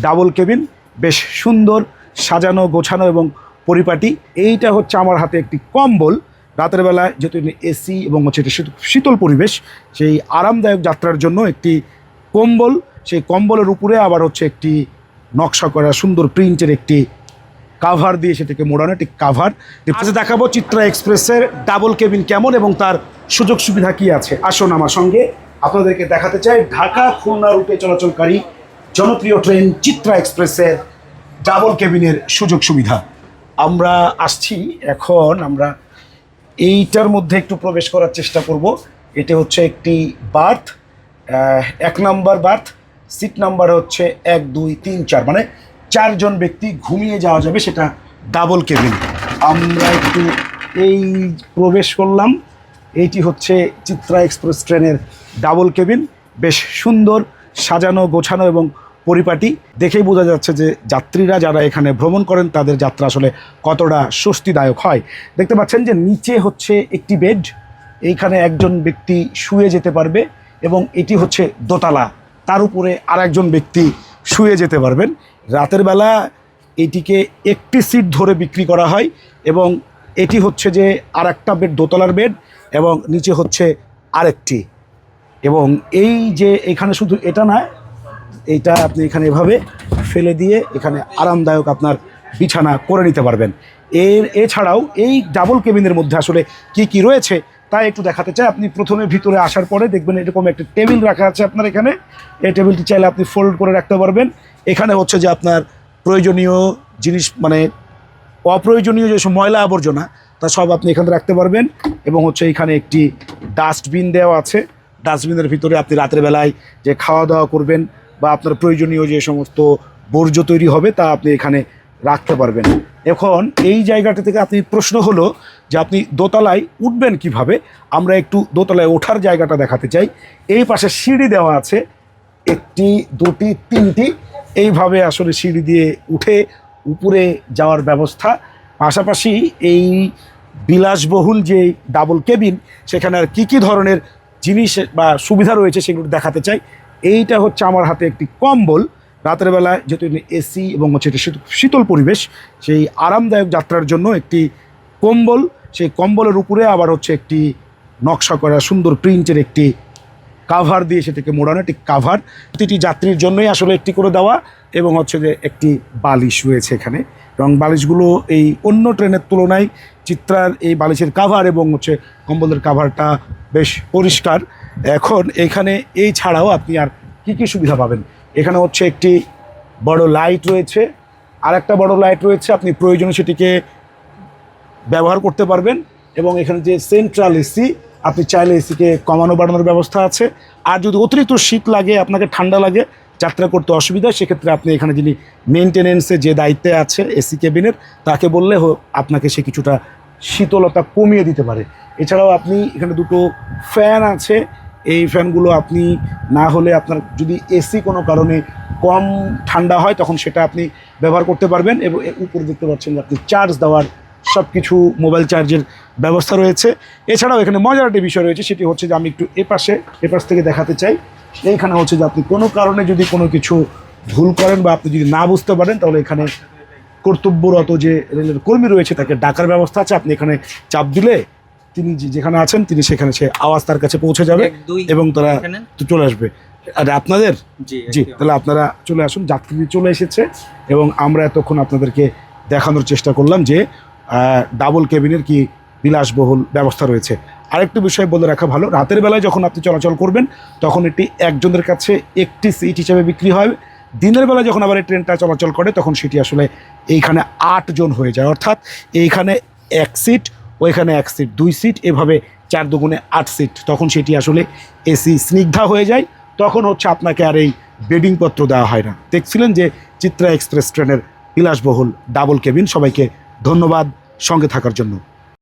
Double cabin, বেশ সুন্দর সাজানো, গোছানো এবং পরিপাটি। এইটা হচ্ছে আমার হাতে একটি কম্বল। রাতের বেলায় যেহেতু এসি এবং হচ্ছে এটা শীত- শীতল পরিবেশ, সেই আরামদায়ক যাত্রার জন্য একটি কম্বল। সেই কম্বলের উপরে আবার হচ্ছে একটি নকশা করা সুন্দর প্রিন্টের একটি কাভার দিয়ে সেটাকে মোড়ানো, একটি কাভার। আজ দেখাবো চিত্রা এক্সপ্রেসের ডাবল কেবিন কেমন এবং তার সুযোগ সুবিধা কি আছে। আসুন আমার সঙ্গে। আপনাদেরকে দেখাতে চাই ঢাকা খুলনা রুটে চলাচলকারী জনপ্রিয় ট্রেন চিত্রা এক্সপ্রেসের ডাবল কেবিনের সুযোগ সুবিধা। আমরা আসছি এখন, আমরা এইটার মধ্যে একটু প্রবেশ করার চেষ্টা করব। এটা হচ্ছে একটি বার্থ এক নাম্বার বার্থ, সিট নাম্বার হচ্ছে এক, দুই, তিন, চার। মানে চারজন ব্যক্তি ঘুমিয়ে যাওয়া যাবে সেটা ডাবল কেবিন। আমরা একটু এই প্রবেশ করলাম। এইটি হচ্ছে চিত্রা এক্সপ্রেস ট্রেনের ডাবল কেবিন। বেশ সুন্দর, সাজানো, গোছানো এবং পরিপাটি। দেখেই বোঝা যাচ্ছে যে যাত্রীরা যারা এখানে ভ্রমণ করেন, তাদের যাত্রা আসলে কতটা স্বস্তিদায়ক হয়। দেখতে পাচ্ছেন যে নিচে হচ্ছে একটি বেড, এইখানে একজন ব্যক্তি শুয়ে যেতে পারবে এবং এটি হচ্ছে দোতলা। তার উপরে আর একজন ব্যক্তি শুয়ে যেতে পারবেন। রাতের বেলা এটিকে একটি সিট ধরে বিক্রি করা হয় এবং এটি হচ্ছে যে আর একটা বেড, দোতলার বেড এবং নিচে হচ্ছে আরেকটি। এবং এই যে এখানে শুধু এটা না এইটা আপনি এখানে এভাবে ফেলে দিয়ে এখানে আরামদায়ক আপনার বিছানা করে নিতে পারবেন। এর, এছাড়াও এই ডাবল কেবিনের মধ্যে আসলে কি কি রয়েছে তাই একটু দেখাতে চাই। আপনি প্রথমে ভিতরে আসার পরে দেখবেন এরকম একটা টেবিল রাখা আছে আপনার এখানে। এই টেবিলটি চাইলে আপনি ফোল্ড করে রাখতে পারবেন। এখানে হচ্ছে যে আপনার প্রয়োজনীয় জিনিস মানে অপ্রয়োজনীয় যেসব ময়লা আবর্জনা, তা সব আপনি এখানে রাখতে পারবেন। এবং হচ্ছে এখানে একটি ডাস্টবিন দেওয়া আছে। ডাস্টবিনের ভিতরে আপনি রাতের বেলায় যে খাওয়া দাওয়া করবেন বা আপনার প্রয়োজনীয় যে সমস্ত বর্জ্য তৈরি হবে তা আপনি এখানে রাখতে পারবেন। এখন এই জায়গাটা থেকে আপনি প্রশ্ন হলো যে আপনি দোতলায় উঠবেন কীভাবে? আমরা একটু দোতলায় ওঠার জায়গাটা দেখাতে চাই। এই পাশে সিঁড়ি দেওয়া আছে, একটি, দুটি, তিনটি। এইভাবে আসলে সিঁড়ি দিয়ে উঠে উপরে যাওয়ার ব্যবস্থা। পাশাপাশি এই বিলাসবহুল যে ডাবল কেবিন সেখানে আর কী কী ধরনের জিনিস বা সুবিধা রয়েছে সেগুলো দেখাতে চাই। এইটা হচ্ছে আমার হাতে একটি কম্বল। রাতের বেলায় যেহেতু এসি এবং হচ্ছে এটা শীত- শীতল পরিবেশ, সেই আরামদায়ক যাত্রার জন্য একটি কম্বল, সেই কম্বলের উপরে আবার হচ্ছে একটি নকশা করা সুন্দর প্রিন্টের একটি কাভার দিয়ে সেটাকে মোড়ানো, একটি কাভার প্রতিটি যাত্রীর জন্যই আসলে একটি করে দেওয়া এবং হচ্ছে যে একটি বালিশ রয়েছে এখানে। এবং বালিশগুলো এই অন্য ট্রেনের তুলনায় চিত্রার এই বালিশের কাভার এবং হচ্ছে কম্বলের কাভারটা বেশ পরিষ্কার। এখন এখানে এই ছাড়াও আপনি আর কী কী সুবিধা পাবেন? এখানে হচ্ছে একটি বড় লাইট রয়েছে। আর একটা বড় লাইট রয়েছে, আপনি প্রয়োজনে সেটিকে ব্যবহার করতে পারবেন এবং এখানে যে সেন্ট্রাল এসি আপনি চাইলে এসিকে কমানো বাড়ানোর ব্যবস্থা আছে। আর যদি অতিরিক্ত শীত লাগে, আপনাকে ঠান্ডা লাগে যাত্রা করতে অসুবিধা, সেক্ষেত্রে আপনি এখানে যিনি মেনটেনেন্সে যে দায়িত্বে আছে এসি কেবিনের তাকে বললে আপনাকে সে কিছুটা শীতলতা কমিয়ে দিতে পারে। এছাড়াও আপনি এখানে দুটো ফ্যান আছে। এই ফ্যানগুলো আপনি না হলে আপনার যদি এসি কোনো কারণে কম ঠান্ডা হয়, তখন সেটা আপনি ব্যবহার করতে পারবেন এবং উপরে দেখতে পাচ্ছেন যে আপনি চার্জ দেওয়ার সব কিছু মোবাইল চার্জের ব্যবস্থা রয়েছে। এছাড়াও এখানে মজার একটি বিষয় রয়েছে, সেটি হচ্ছে যে আমি একটু এপাশে, এপাশ থেকে দেখাতে চাই। এইখানে হচ্ছে যে আপনি কোনো কারণে যদি কোনো কিছু ভুল করেন বা আপনি যদি না বুঝতে পারেন তাহলে এখানে কর্তব্যরত যে রেলের কর্মী রয়েছে তাকে ডাকার ব্যবস্থা আছে। আপনি এখানে চাপ দিলে তিনি যেখানে আছেন তিনি সেখানে সে আওয়াজ তার কাছে পৌঁছে যাবে এবং তারা চলে আসবে। আর আপনাদের? জি তাহলে আপনারা চলে আসুন। যাত্রী চলে এসেছে এবং আমরা এতক্ষণ আপনাদেরকে দেখানোর চেষ্টা করলাম যে ডাবল কেবিনের কি বিলাসবহুল ব্যবস্থা রয়েছে। আরেকটি বিষয় বলে রাখা ভালো, রাতের বেলায় যখন আপনি চলাচল করবেন, তখন এটি একজনের কাছে একটি সিট হিসেবে বিক্রি হয়। দিনের বেলা যখন আবার এই ট্রেনটা চলাচল করে, তখন সেটি আসলে এইখানে আটজন হয়ে যায়। অর্থাৎ এইখানে এক সিট, ওইখানে এক সিট, দুই সিট, এভাবে চার দুগুণে আট সিট। তখন সেটি আসলে এসি স্নিগ্ধা হয়ে যায়। তখন হচ্ছে আপনাকে আর এই বেডিং পত্র দেওয়া হয় না। দেখছিলেন যে চিত্রা এক্সপ্রেস ট্রেনের বিলাসবহুল ডাবল কেবিন। সবাইকে ধন্যবাদ সঙ্গে থাকার জন্য।